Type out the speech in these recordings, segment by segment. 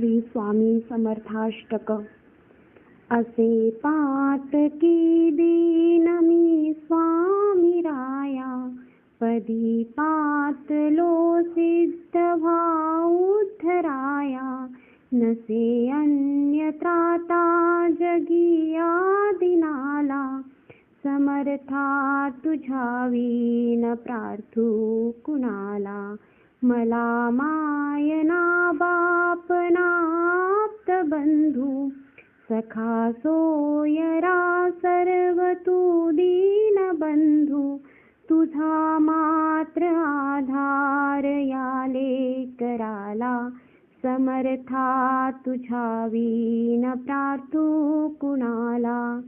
श्री स्वामी समर्थाष्टक। असे पात की दीन मी स्वामी राया पदी पातलो सिद्ध भाऊद्धराया नसे अन्य त्राता जगिया दिनाला समर्था तुझ्या वीन प्रार्थू कुणाला मला मायना बाप सखा सोयरा सर्वतु दीनबन्धु तुझा मात्र आधारयाले कराला समर्था तुझा वीन प्रार्थ कुणाला।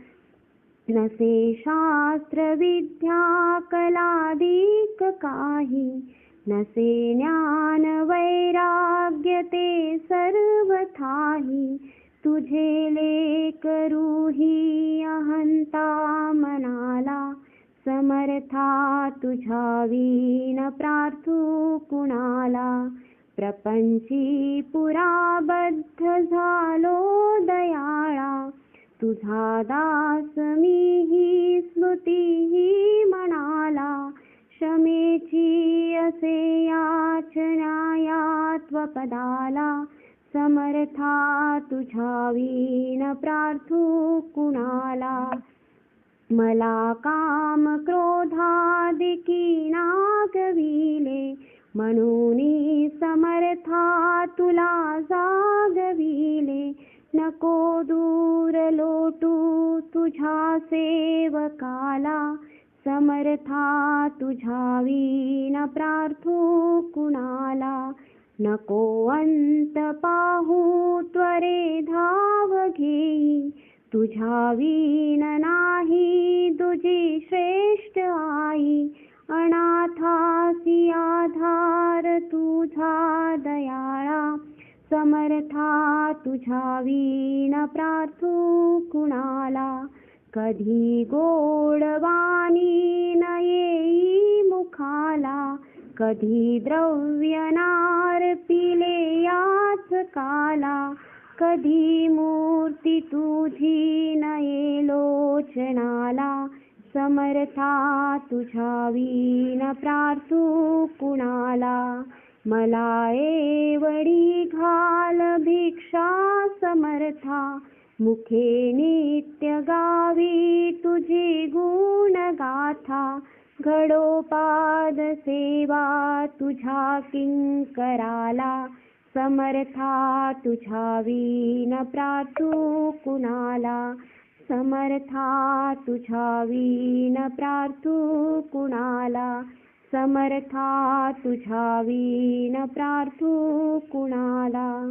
न से शास्त्रविद्या कलादिककाहि न से ज्ञानवैराग्यते सर्वथाहि तुझे लेकरूही अहंता मनाला समर्था तुझ्या विन प्रार्थू कुणाला? प्रपंची पुराबद्ध झालो दयाळा. तुझा दास मीही स्मृतीही म्हणाला क्षमेची असे याचनायात्वपदाला समर्था तुझ्या वीण प्रार्थू कुणाला? मला काम क्रोधादिकी नागविले म्हणून समर्था तुला जागविले नको दूर लोटू तुझ्या सेवकाला समर्था तुझ्या वीण प्रार्थू कुणाला? नको अंत पाहू त्वरे धाव घेई तुझ्या वीण नाही तुझी श्रेष्ठ आई. अनाथासी आधार तुझा दयाळा. समर्था तुझ्या वीण प्रार्थू कुणाला? कधी गोडवाणी न येई मुखाला. कधी द्रव्यनार पिले याच काला कधी मूर्ती तुझी नये लोचनाला समर्था तुझ्या वीन प्रार्थू कुणाला. मला एवढी घाल भिक्षा समर्था मुखे नित्य गावी तू गाथा घडोपाद सेवा तुझ्या किंकराला समर्था तुझ्या वीन प्रार्थू कुणाला समर्था तुझ्या वीन प्रार्थू कुणाला समर्था तुझ्या वीन प्रार्थू कुणाला